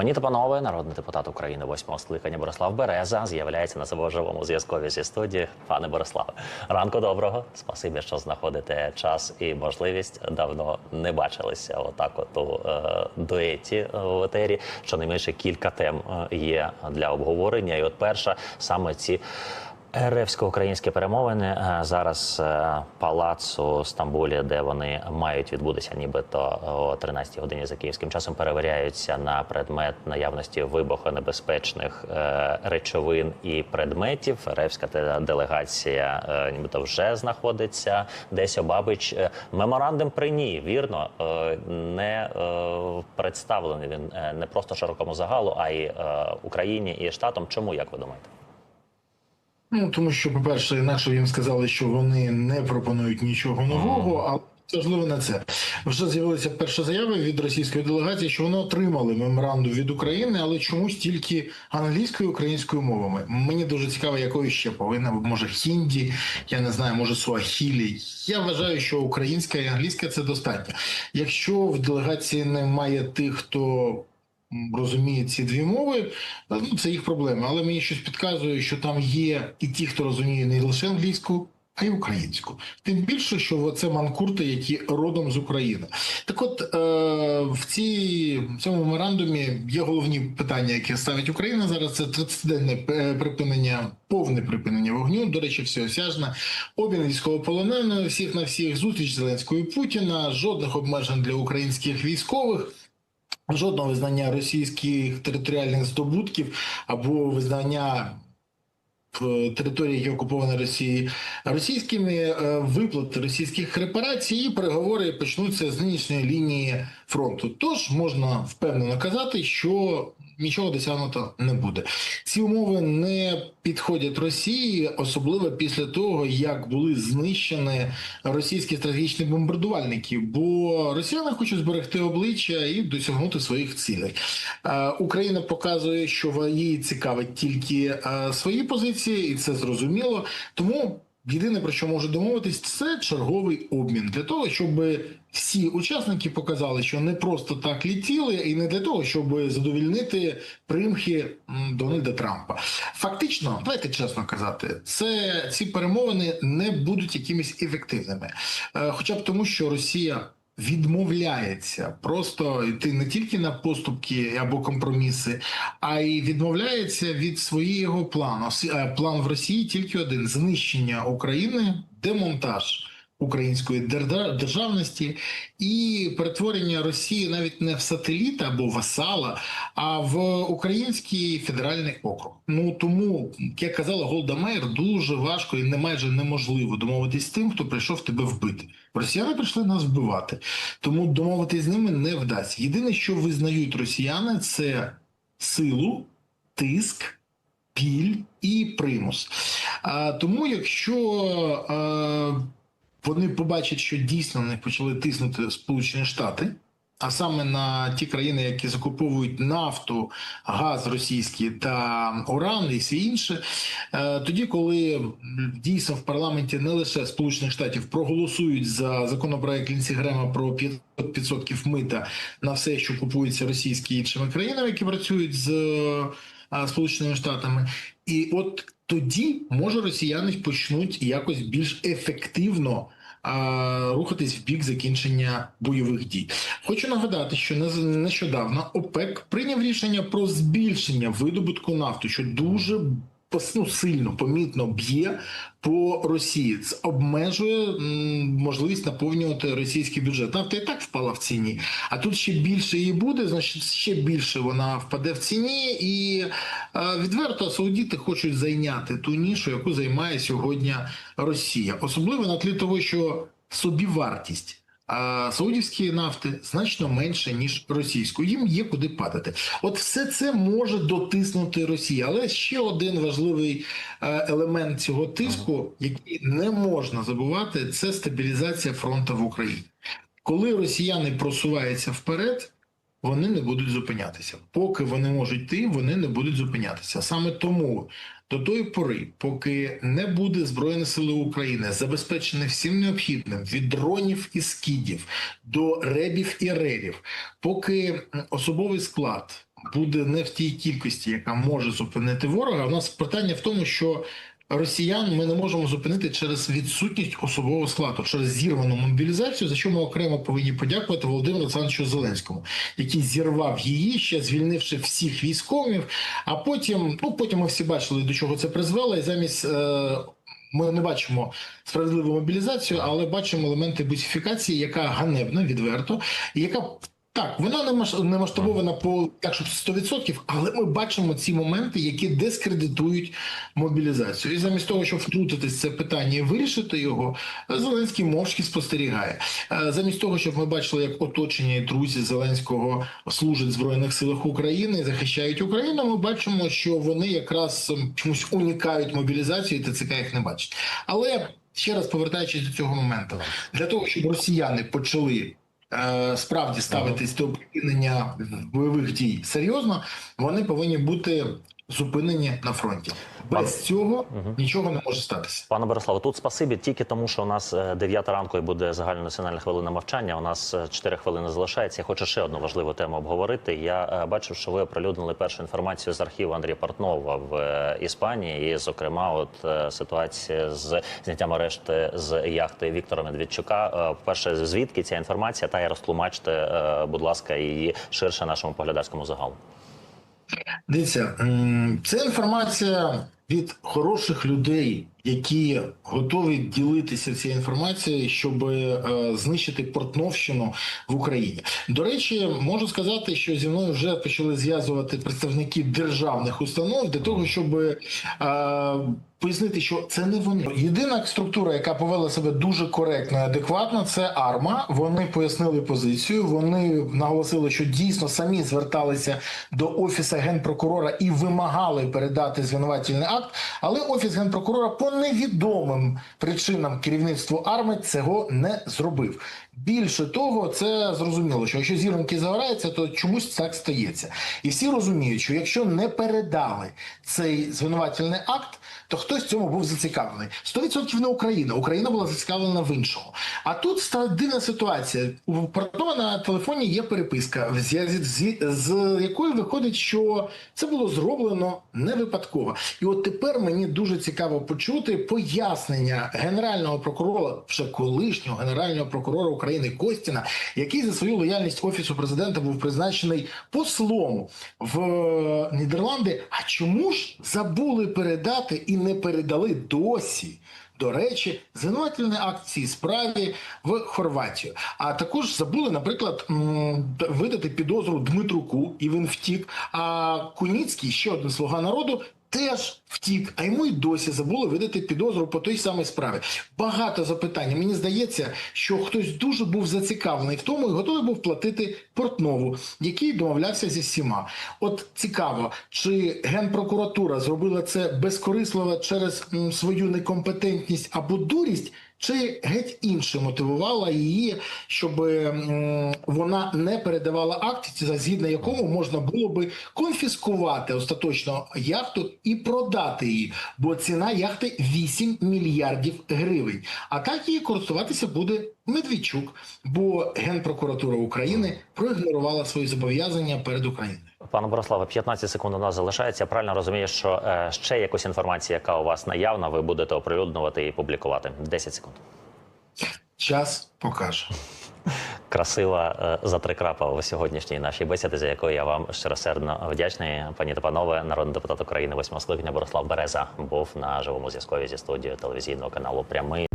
Пані та панове, народний депутат України восьмого скликання Борислав Береза з'являється на живому зв'язкові зі студії. Пане Бориславе, ранку доброго. Спасибі, що знаходите час і можливість. Давно не бачилися. Отак, от у е, дуеті е, в етері. Щонайменше кілька тем е, є для обговорення. І от перша саме ці. РФсько-українські перемовини е, зараз е, палацу Стамбулі, де вони мають відбутися, нібито о 13 годині за київським часом, перевіряються на предмет наявності вибухонебезпечних е, речовин і предметів. РФська те- делегація нібито вже знаходиться десь обабич. Е, Меморандум при ній вірно не представлений він не просто широкому загалу, а й Україні і штатам. Чому як ви думаєте? Ну тому що, по-перше, інакше їм сказали, що вони не пропонують нічого нового, але важливо не це. Вже з'явилися перші заяви від російської делегації, що вони отримали меморандум від України, але чомусь тільки англійською і українською мовами. Мені дуже цікаво, якою ще повинна може хінді, я не знаю, може суахілі. Я вважаю, що українська і англійська це достатньо. Якщо в делегації немає тих, хто розуміє ці дві мови, ну це їх проблеми. Але мені щось підказує, що там є і ті, хто розуміє не лише англійську. А й українську, тим більше, що це манкурти, які родом з України. Так, от е, в цій в цьому меморандумі є головні питання, які ставить Україна зараз. Це 30-денне е, припинення, повне припинення вогню. До речі, всеосяжне, обмін військовополонених, всіх на всіх зустріч Зеленського і Путіна, жодних обмежень для українських військових. Жодного визнання російських територіальних здобутків або визнання е, території, які окуповані Росії російськими виплат виплати російських репарацій і переговори почнуться з нинішньої лінії фронту. Тож можна впевнено казати, що нічого досягнуто не буде. Ці умови не підходять Росії, особливо після того, як були знищені російські стратегічні бомбардувальники, бо росіяни хочуть зберегти обличчя і досягнути своїх цілей. Е, Україна показує, що її цікавить тільки е, свої позиції, і це зрозуміло. Тому єдине про що може домовитись, це черговий обмін для того, щоб всі учасники показали, що не просто так літіли, і не для того, щоб задовільнити примхи Дональда Трампа. Фактично, давайте чесно казати, це ці перемовини не будуть якимись ефективними, Е, хоча б тому, що Росія. Відмовляється просто йти не тільки на поступки або компроміси, а й відмовляється від своєї плану. Е, План в Росії тільки один: знищення України, демонтаж української державності і перетворення Росії навіть не в сателіта або васала, а в український федеральний округ. Ну тому, як казала Голда Меєр, дуже важко і не майже неможливо домовитись з тим, хто прийшов тебе вбити. Росіяни прийшли нас вбивати, тому домовитись з ними не вдасться. Єдине, що визнають росіяни, це силу, тиск, біль і примус. А, тому, якщо а, вони побачать, що дійсно на них почали тиснути Сполучені Штати. А саме на ті країни, які закуповують нафту, газ російський та уран і все інше, тоді, коли дійсно в парламенті не лише Сполучених Штатів проголосують за законопроект Лінсі Грема про 500% мита на все, що купується російські іншими країнами, які працюють з е, Сполученими Штатами, і от тоді може росіяни почнуть якось більш ефективно рухатись в бік закінчення бойових дій. Хочу нагадати, що нещодавно ОПЕК прийняв рішення про збільшення видобутку нафти, що дуже ну, сильно помітно б'є по Росії. Це обмежує можливість наповнювати російський бюджет. Нафта і так впала в ціні, а тут ще більше її буде, значить ще більше вона впаде в ціні, і е, відверто саудіти хочуть зайняти ту нішу, яку займає сьогодні Росія, особливо на тлі того, що собівартість. А саудівської нафти значно менше ніж російської. Їм є куди падати. От все це може дотиснути Росія. Але ще один важливий е, елемент цього тиску, який не можна забувати, це стабілізація фронту в Україні. Коли росіяни просуваються вперед, вони не будуть зупинятися. Поки вони можуть йти, вони не будуть зупинятися. Саме тому до тої пори, поки не буде Збройні Сили України забезпечені всім необхідним від дронів і скідів до ребів і рерів, поки особовий склад буде не в тій кількості, яка може зупинити ворога. У нас питання в тому, що росіян ми не можемо зупинити через відсутність особового складу, через зірвану мобілізацію, за що ми окремо повинні подякувати Володимиру Олександровичу Зеленському, який зірвав її, ще звільнивши всіх військових. А потім, ну потім ми всі бачили, до чого це призвело, і замість. Е- ми не бачимо справедливу мобілізацію, але бачимо елементи бусифікації, яка ганебна, відверто, і яка так, вона не масштабована по так, щоб 100%, але ми бачимо ці моменти, які дискредитують мобілізацію. І замість того, щоб втрутитись це питання і вирішити його, Зеленський мовчки спостерігає. Е, Замість того, щоб ми бачили, як оточення і друзі Зеленського служать в збройних силах України і захищають Україну. Ми бачимо, що вони якраз ем, чомусь унікають мобілізацію, і ТЦК їх не бачить. Але ще раз повертаючись до цього моменту, для того, щоб росіяни почали справді ставитись до припинення бойових дій серйозно, вони повинні бути зупинені на фронті. Без цього нічого не може статися. Пане Бориславе, тут спасибі тільки тому, що у нас е, 9 ранку і буде загальнонаціональна хвилина мовчання. У нас е, 4 хвилини залишається. Я хочу ще одну важливу тему обговорити. Я е, бачив, що ви оприлюднили першу інформацію з архіву Андрія Портнова в е, Іспанії, і, зокрема, от е, ситуація з зняттям арешти з яхти Віктора Медведчука. Е, Перше, звідки ця інформація? Та й розтлумачте, е, будь ласка, її ширше нашому поглядацькому загалу. Дивіться, це інформація від хороших людей, які готові ділитися цією інформацією, щоб е, знищити портновщину в Україні. До речі, можу сказати, що зі мною вже почали зв'язувати представники державних установ для того, щоб е, пояснити, що це не вони. Єдина структура, яка повела себе дуже коректно і адекватно, це АРМА. Вони пояснили позицію. Вони наголосили, що дійсно самі зверталися до офісу генпрокурора і вимагали передати звинувательний акт. Але офіс генпрокурора по невідомим причинам керівництву арми цього не зробив. Більше того, це зрозуміло, що якщо зіроньки загораються, то чомусь так стається. І всі розуміють, що якщо не передали цей звинувательний акт, то хтось цьому був зацікавлений. 100% не Україна. Україна була зацікавлена в іншому. А тут стала дивна ситуація. У Портнова на телефоні є переписка, з якої виходить, що це було зроблено не випадково. І от тепер мені дуже цікаво почути пояснення генерального прокурора, вже колишнього генерального прокурора України Костіна, який за свою лояльність офісу президента був призначений послом в е, Нідерланди. А чому ж забули передати і не передали досі? До речі, звинувательний в цій справі в Хорватію. А також забули, наприклад, видати підозру Дмитруку, і він втік. А Куніцький, ще один слуга народу, теж втік. А йому й досі забули видати підозру по той самій справі. Багато запитань. Мені здається, що хтось дуже був зацікавлений в тому і готовий був платити Портнову, який домовлявся зі всіма. От цікаво, чи генпрокуратура зробила це безкорисливо через свою некомпетентність або дурість. Чи геть інше мотивувала її, щоб вона не передавала акт, згідно якому можна було би конфіскувати остаточно яхту і продати її, бо ціна яхти 8 мільярдів гривень. А так її користуватися буде Медведчук, бо Генпрокуратура України проігнорувала свої зобов'язання перед Україною. Пане Бориславе, 15 секунд у нас залишається. Я правильно розумію, що е, ще якусь інформацію, яка у вас наявна, ви будете оприлюднювати і публікувати. 10 секунд. Час покаже. Красива е, затрикрапа у сьогоднішній нашій бесіді, за якою я вам щиросердно вдячний. Пані та панове, народний депутат України восьмого скликання Борислав Береза був на живому зв'язкові зі студією телевізійного каналу Прямий.